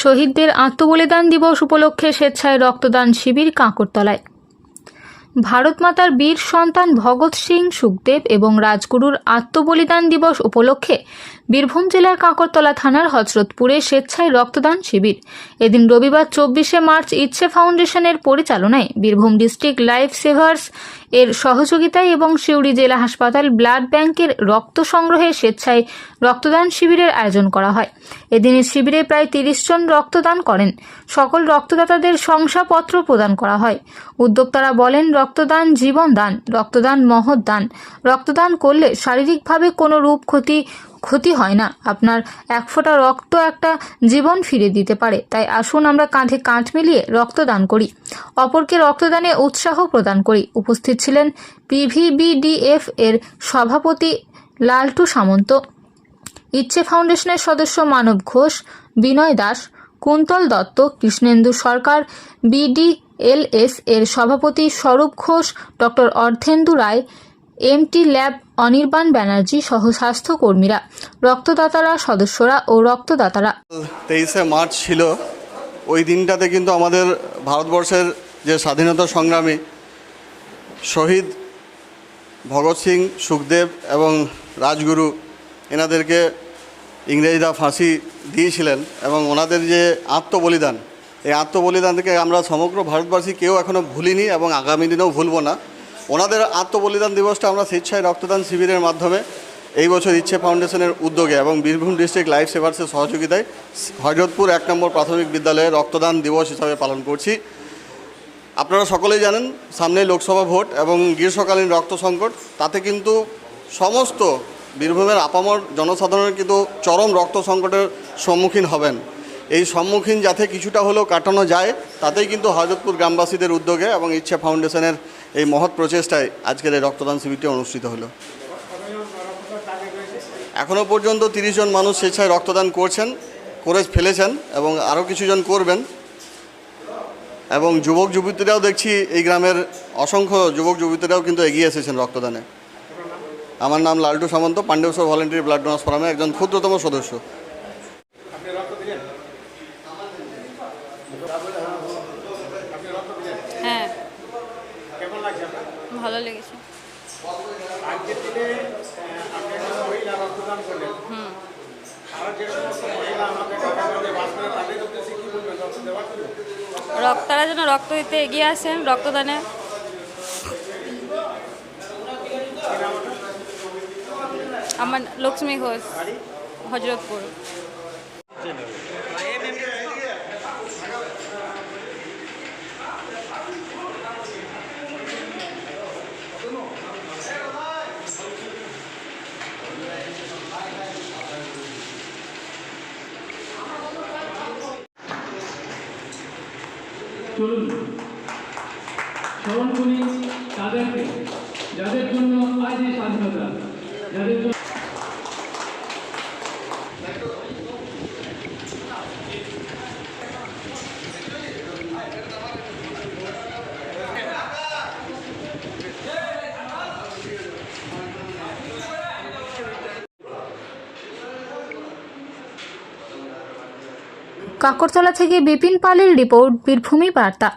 শহীদদের আত্মবলিদান দিবস উপলক্ষে স্বেচ্ছায় রক্তদান শিবির কাঁকরতলায়। ভারত মাতার বীর সন্তান ভগৎ সিং সুখদেব এবং রাজগুরুর আত্মবলিদান দিবস উপলক্ষে বীরভূম জেলার কাঁকরতলা থানার হজরতপুরে স্বেচ্ছায় রক্তদান শিবির। এদিন রবিবার চব্বিশে মার্চ ইচ্ছে ফাউন্ডেশনের পরিচালনায় বীরভূম ডিস্ট্রিক্ট লাইফ সেভার্স এর সহযোগিতায় এবং সিউড়ি জেলা হাসপাতাল ব্লাড ব্যাংকের রক্ত সংগ্রহে স্বেচ্ছায় রক্তদান শিবিরের আয়োজন করা হয়। এদিনের শিবিরে প্রায় তিরিশ জন রক্তদান করেন। সকল রক্তদাতাদের শংসাপত্র প্রদান করা হয়। উদ্যোক্তারা বলেন, রক্তদান জীবন দান, রক্তদান মহৎ দান। রক্তদান করলে শারীরিকভাবে কোনো রূপ, ক্ষতি ক্ষতি হয় না। আপনার এক ফোঁটা রক্ত একটা জীবন ফিরে দিতে পারে। তাই আসুন আমরা কাঁধে কাঁধ মিলিয়ে রক্তদান করি। অপরকে রক্তদানে উৎসাহ প্রদান করি। উপস্থিত ছিলেন পিভিবিডিএফ এর সভাপতি লালটু সামন্ত, ইচ্ছে ফাউন্ডেশনের সদস্য মানব ঘোষ, বিনয় দাস, কুন্তল দত্ত, কৃষ্ণেন্দু সরকার বিডিএলএস এর সভাপতি Swarup Ghosh, doctor Ardhendu Roy MT lab Anirban Banerjee সহ স্বাস্থ্যকর্মীরা, রক্তদাতারা সদস্যরা ও রক্তদাতারা। তেইশে মার্চ ছিল। ওই দিনটাতে কিন্তু আমাদের ভারতবর্ষের যে স্বাধীনতা সংগ্রামী শহীদ ভগৎ সিং, সুখদেব এবং রাজগুরু, এনাদেরকে ইংরেজরা ফাঁসি দিয়েছিলেন এবং ওনাদের যে আত্মবলিদান, এই আত্মবলিদান থেকে আমরা সমগ্র ভারতবাসী কেউ এখনও ভুলিনি এবং আগামী দিনেও ভুলব না। ওনাদের আত্মবলিদান দিবসটা আমরা স্বেচ্ছায় রক্তদান শিবিরের মাধ্যমে এই বছর ইচ্ছে ফাউন্ডেশনের উদ্যোগে এবং বীরভূম ডিস্ট্রিক্ট লাইফ সেভার্সের সহযোগিতায় হজরতপুর এক নম্বর প্রাথমিক বিদ্যালয়ে রক্তদান দিবস হিসাবে পালন করছি। আপনারা সকলেই জানেন সামনে লোকসভা ভোট এবং গ্রীষ্মকালীন রক্ত সংকট, তাতে কিন্তু সমস্ত বীরভূমের আপামর জনসাধারণের কিন্তু চরম রক্ত সংকটের সম্মুখীন হবেন। এই সম্মুখীন যাতে কিছুটা হলেও কাটানো যায়, তাতেই কিন্তু হজরতপুর গ্রামবাসীদের উদ্যোগে এবং ইচ্ছে ফাউন্ডেশনের এই মহৎ প্রচেষ্টায় আজকের এই রক্তদান শিবিরটি অনুষ্ঠিত হলো। এখনও পর্যন্ত তিরিশ জন মানুষ স্বেচ্ছায় রক্তদান করছেন, করে ফেলেছেন এবং আরও কিছুজন করবেন। এবং যুবক যুবতীরাও দেখছি এই গ্রামের অসংখ্য যুবক যুবতীরাও কিন্তু এগিয়ে এসেছেন রক্তদানে। আমার নাম Laltu Samanta, Pandabeswar volunteer blood donors ফোরামে একজন ক্ষুদ্রতম সদস্য। হ্যাঁ। ভালো লেগেছে। আজকের দিনে আপনি একটা মহিলা রক্তদান করলেন। হুম। আর যে সমস্ত মহিলা আমাদের কাছাকাছি বাস করে তাদের উদ্দেশ্যে কি বলবেন রক্ত দেওয়ার জন্য? রক্ত তারা যেন রক্ত দিতে এগিয়ে আসেন রক্তদানে। আমার লক্ষ্মী ঘোষ হজরতপুর। চলুন। স্মরণ করি তাদেরকে যাদের জন্য আজ এই স্বাধীনতা যাদের জন্য কাকরতলা থেকে বিপিন পালের রিপোর্ট বীরভূমি বার্তা।